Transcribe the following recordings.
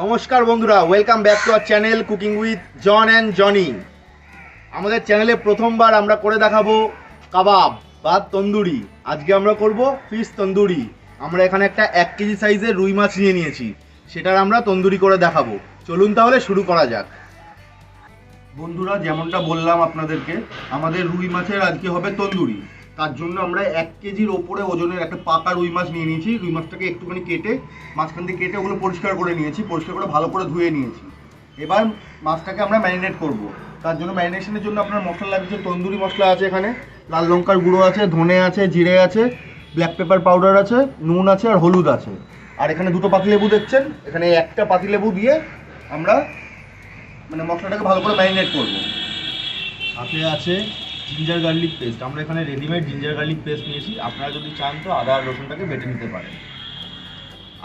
নমস্কার বন্ধুরা welcome back to our channel cooking with John and Johnny আমাদের চ্যানেলে প্রথমবার আমরা করে দেখাবো কাবাব বা তন্দুরি। আজকে আমরা করব ফিশ তন্দুরি। আমরা এখানে একটা এক কেজি সাইজের রুই মাছ নিয়ে নিয়েছি। সেটার আমরা তন্দুরি করে দেখাবো। চলুন তাহলে শুরু করা যাক। বন্ধুরা, যেমনটা বললাম আপনাদেরকে, আমাদের রুই মাছের আজকে হবে তন্দুরি। তার জন্য আমরা এক কেজির ওপরে ওজনের একটা পাকা রুই মাছ নিয়ে নিয়েছি। রুই মাছটাকে একটুখানি কেটে, মাঝখান থেকে কেটে ওগুলো পরিষ্কার করে নিয়েছি, পরিষ্কার করে ভালো করে ধুয়ে নিয়েছি। এবার মাছটাকে আমরা ম্যারিনেট করব। তার জন্য ম্যারিনেশনের জন্য আপনার মশলা লাগছে, তন্দুরি মশলা আছে এখানে, লাল লঙ্কার গুঁড়ো আছে, ধনে আছে, জিরে আছে ব্ল্যাক পেপার পাউডার আছে, নুন আছে আর হলুদ আছে। আর এখানে দুটো পাতিলেবু দেখছেন, এখানে একটা পাতিলেবু দিয়ে আমরা মানে মশলাটাকে ভালো করে ম্যারিনেট করব। সাথে আছে জিঞ্জার গার্লিক পেস্ট আমরা এখানে রেডিমেড জিঞ্জার গার্লিক পেস্ট নিয়েছি। আপনারা যদি চান তো আদা আর রসুনটাকে বেটে নিতে পারেন।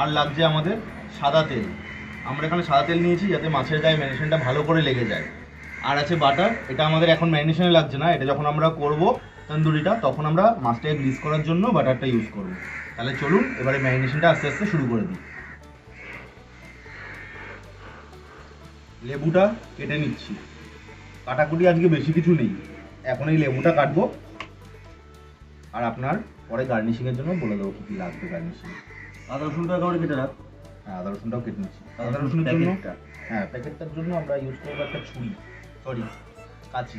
আর লাগছে আমাদের সাদা তেল। আমরা এখানে সাদা তেল নিয়েছি যাতে মাছের গায়ে ম্যারিনেশনটা ভালো করে লেগে যায়। আর আছে বাটার এটা আমাদের এখন ম্যারিনেশনে লাগছে না। এটা যখন আমরা করব তন্দুরিটা, তখন আমরা মাছটাকে গ্রিস করার জন্য বাটারটা ইউজ করব। তাহলে চলুন, এবারে ম্যারিনেশনটা আস্তে আস্তে শুরু করে দিই। লেবুটা কেটে নিচ্ছি। কাটাকুটি আজকে বেশি কিছু নেই। এখন এই লেবুটা কাটবো। আর আপনার পরে গার্নিশিংয়ের জন্য বলে দেবো কী কী লাগবে গার্নিশিং আদা রসুনটা একেবারে কেটে রাখ। হ্যাঁ আদা রসুনটাও কেটে নিচ্ছি। আদা রসুন রসুনের জন্য। হ্যাঁ প্যাকেটটার জন্য আমরা ইউজ করব একটা ছুরি। সরি কাঁচি।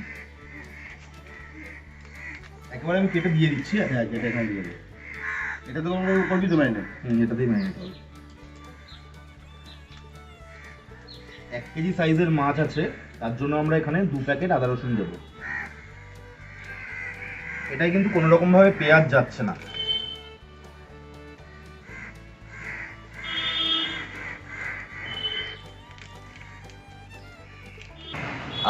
একেবারে আমি কেটে দিয়ে দিচ্ছি। হ্যাঁ হ্যাঁ যেটা এখানে দিয়ে দে। এটা তো কোনো করবি তো ম্যারিনেট হুম এটাতেই ম্যারিনেট হবে। এক কেজি সাইজের মাছ আছে। তার জন্য আমরা এখানে দু প্যাকেট আদা রসুন দেবো। এটাই কিন্তু কোনো রকম ভাবে পেঁয়াজ যাচ্ছে না।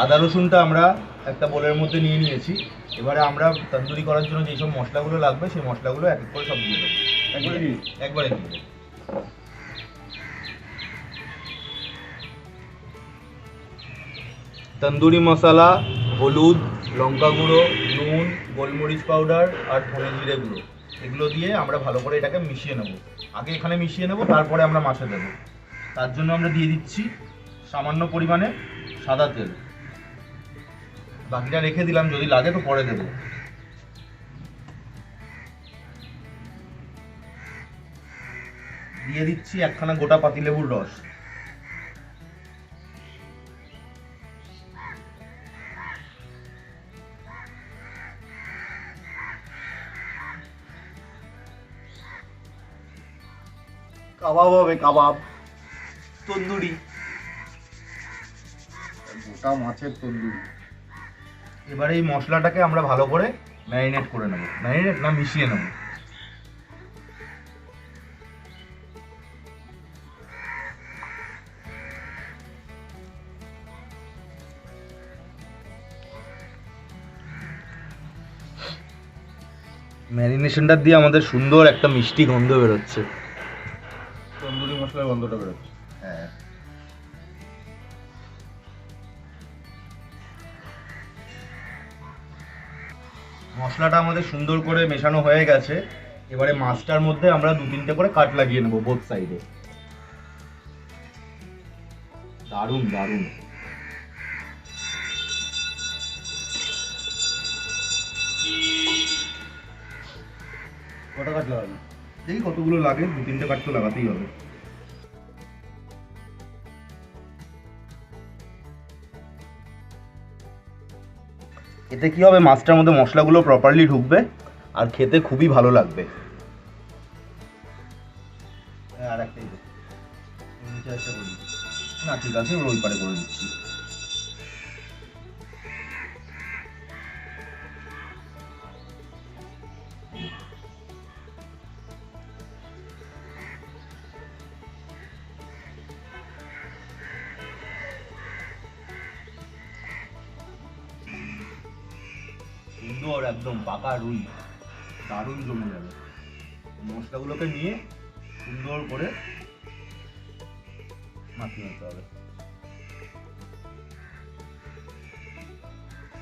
আদা রসুনটা আমরা একটা বোলের মধ্যে নিয়ে নিয়েছি। এবারে আমরা তন্দুরি করার জন্য যেসব মশলাগুলো লাগবে সেই মশলাগুলো এক এক করে সব দিয়ে দেবো। একবারে দিস একবারে দিয়ে তন্দুরি মশলা হলুদ লঙ্কা গুঁড়ো নুন, গোলমরিচ পাউডার আর ধনে জিরে গুঁড়ো। এগুলো দিয়ে আমরা ভালো করে এটাকে মিশিয়ে নেব। আগে এখানে মিশিয়ে নেব, তারপরে আমরা মাছে দেবো। তার জন্য আমরা দিয়ে দিচ্ছি সামান্য পরিমাণে সাদা তেল। বাকিটা রেখে দিলাম, যদি লাগে তো পরে দেবো। দিয়ে দিচ্ছি একখানা গোটা পাতিলেবুর রস। কাবাব হবে কাবাব। তন্দুরি। গোটা মাছের তন্দুরি। এবারে এই মশলাটাকে আমরা ভালো করে ম্যারিনেট করে নেব। ম্যারিনেট না মিশিয়ে নেব। ম্যারিনেশনটা দিয়ে আমাদের সুন্দর একটা মিষ্টি গন্ধ বেরোচ্ছে। মশলার গন্ধটা বেরোচ্ছে। হ্যাঁ। মশলাটা আমাদের সুন্দর করে মেশানো হয়ে গেছে। এবারে মাছটার মধ্যে আমরা দু তিনটে করে কাট লাগিয়ে নেব বোথ সাইডে দারুণ দারুণ। কটা কাটলে হবে দেখি কতগুলো লাগে দু তিনটে কাট তো লাগাতেই হবে। এতে কি হবে? মাছটার মধ্যে মশলাগুলো প্রপারলি ঢুকবে আর খেতে খুবই ভালো লাগবে। আর একটা। না, ঠিক আছে ওই পারে করে দিচ্ছি। একদম পাকা রুই। দারুণ জমে যাবে। মশলাগুলোকে নিয়ে সুন্দর করে মাখিয়ে নিতে হবে।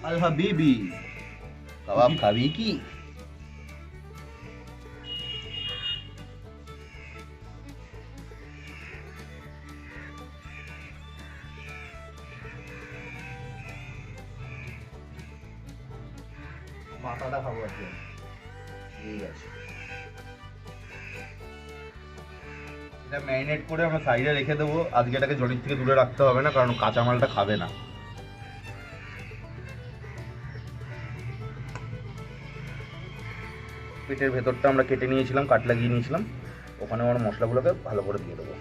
আলহা বিবি কাবাব খাবি কি? মাথাটা খাব আজকে ঠিক আছে। এটা ম্যারিনেট করে আমরা সাইডে রেখে দেবো। আজকে এটাকে জলের থেকে দূরে রাখতে হবে না, কারণ কাঁচামালটা খাবে না। পেটের ভেতরটা আমরা কেটে নিয়েছিলাম কাট লাগিয়ে নিয়েছিলাম। ওখানে আমরা মশলাগুলোকে ভালো করে দিয়ে দেবো।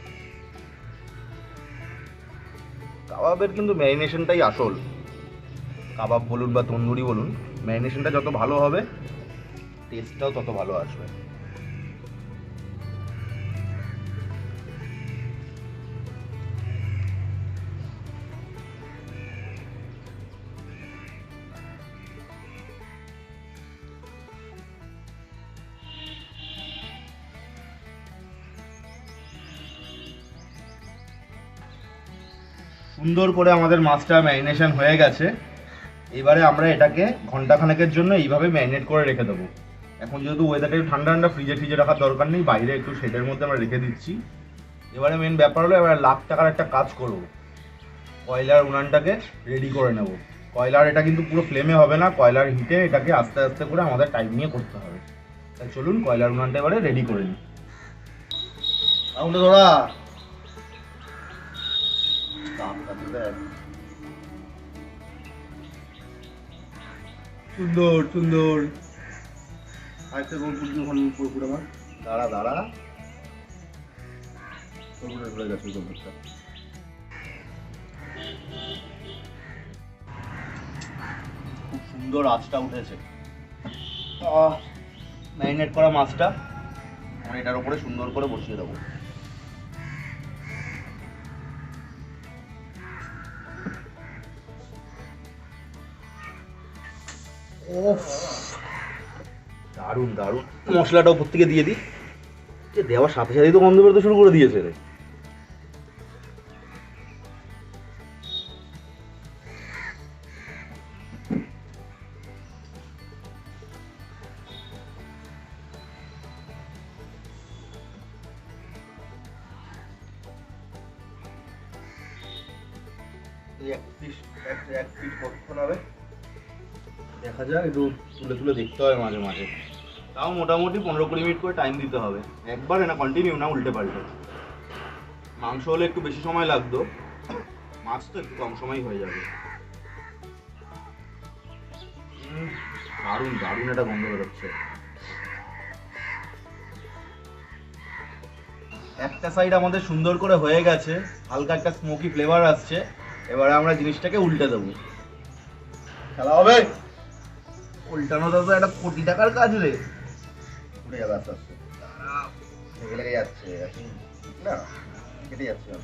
কাবাবের কিন্তু ম্যারিনেশনটাই আসল। কাবাব বলুন বা তন্দুরি বলুন। ম্যারিনেশনটা যত ভালো হবে টেস্টটাও তত ভালো আসবে। সুন্দর করে আমাদের মাছটা ম্যারিনেশন হয়ে গেছে। এবারে আমরা এটাকে ঘন্টাখানেকের জন্য এইভাবে ম্যারিনেট করে রেখে দেবো। এখন যেহেতু ওয়েদারটা একটু ঠান্ডা ঠান্ডা ফ্রিজে ফ্রিজে রাখার দরকার নেই বাইরে একটু শেডের মধ্যে আমরা রেখে দিচ্ছি। এবারে মেন ব্যাপার হলো এবারে লাখ টাকার একটা কাজ করব। কয়লার উনানটাকে রেডি করে নেব। কয়লার এটা কিন্তু পুরো ফ্লেমে হবে না কয়লার হিটে এটাকে আস্তে আস্তে করে আমাদের টাইম নিয়ে করতে হবে। তাই চলুন কয়লার উনানটা এবারে রেডি করে নিই। আউন্ডে ধরা। সুন্দর সুন্দর। আজকে কোন পুরো ওখানে পুরোপুরি আমার। দাঁড়া দাঁড়া। পুরোপুরি ধরে গেছে কম্পিউটার খুব সুন্দর আঁচটা উঠেছে। ম্যারিনেট করা মাছটা। আমরা এটার উপরে সুন্দর করে বসিয়ে দেবো। দারুণ দারুণ। মশলাটা উপর থেকে দিয়ে দিই। যে দেওয়ার সাথে সাথেই তো গন্ধ বেরোতে শুরু করে দিয়েছে রে। এক পিস এক পিস কতক্ষণ হবে। দেখা যাক একটু তুলে তুলে দেখতে হবে মাঝে মাঝে। তাও মোটামুটি পনেরো কুড়ি মিনিট করে টাইম দিতে হবে। একবারে না কন্টিনিউ না, উল্টে পাল্টে। মাংস হলে একটু বেশি সময় লাগতো। মাছ তো একটু কম সময় হয়ে যাবে। দারুণ দারুণ একটা গন্ধ বেরোচ্ছে। একটা সাইড আমাদের সুন্দর করে হয়ে গেছে, হালকা একটা স্মোকি ফ্লেভার আসছে। এবারে আমরা জিনিসটাকে উল্টে দেবো। খেলা হবে? উল্টানোটা তো একটা কোটি টাকার কাজ রে। উঠে যাবে আস্তে আস্তে। লেগে লেগে যাচ্ছে না কেটে যাচ্ছে না।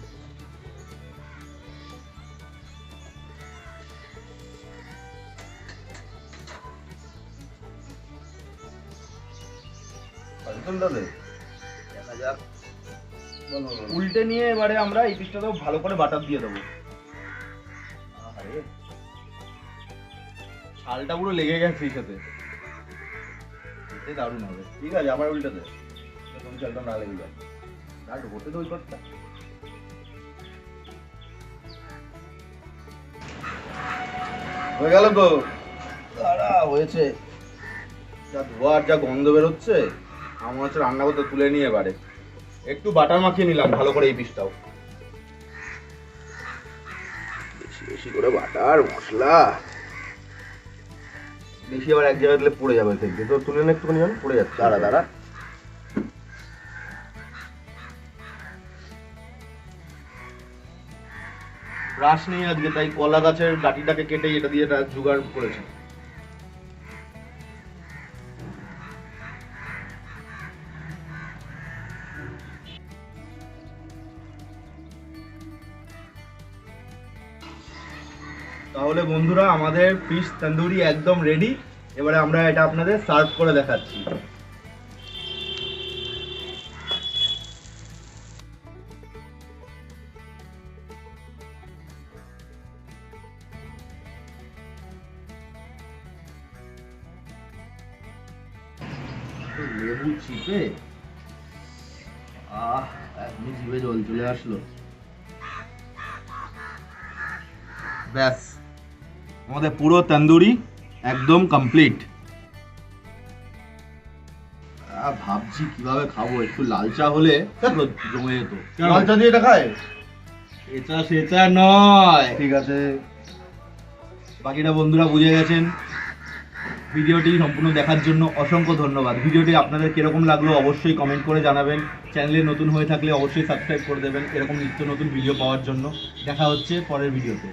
উল্টে নিয়ে এবারে আমরা এই পিসটাতেও ভালো করে বাটার দিয়ে দেবো। ছালটা পুরো লেগে গেছে এই সাথে। এতে দারুণ হবে। ঠিক আছে, আবার উল্টাতে। তুমি চালটা না লেগে যায়। হতে তো ওই কথা হয়ে গেল তো? দাঁড়া, হয়েছে। যা ধোয়ার যা গন্ধ বেরোচ্ছে, আমার হচ্ছে রান্না করতে তুলে নিয়ে এবারে। একটু বাটার মাখিয়ে নিলাম, ভালো করে এই পিসটাও। বেশি বেশি করে বাটার, মশলা। বেশি আবার এক জায়গায় দিলে পড়ে যাবে থেকে। তো তুলে নিয়ে একটুখানি জানো পড়ে যাচ্ছে। দাঁড়া দাঁড়া। রাস নেই আজকে তাই কলা গাছের ডাটিটাকে কেটে এটা দিয়ে এটা জোগাড় করেছি। তাহলে বন্ধুরা, আমাদের ফিশ তন্দুরি একদম রেডি এবারে আমরা এটা আপনাদের সার্ভ করে দেখাচ্ছি। লেবু চিপে, আহ এখনই জিভে জল চলে আসলো। ব্যাস। আমাদের পুরো তন্দুরি একদম কমপ্লিট ভাবছি কীভাবে খাব একটু লাল চা হলে জমে যেত। লাল চা দিয়ে এটা খায়? এটা সেটা নয়। ঠিক আছে। বাকিটা বন্ধুরা বুঝে গেছেন। ভিডিওটি সম্পূর্ণ দেখার জন্য অসংখ্য ধন্যবাদ। ভিডিওটি আপনাদের কীরকম লাগল অবশ্যই কমেন্ট করে জানাবেন। চ্যানেলে নতুন হয়ে থাকলে অবশ্যই সাবস্ক্রাইব করে দেবেন। এরকম নিত্য নতুন ভিডিও পাওয়ার জন্য। দেখা হচ্ছে পরের ভিডিওতে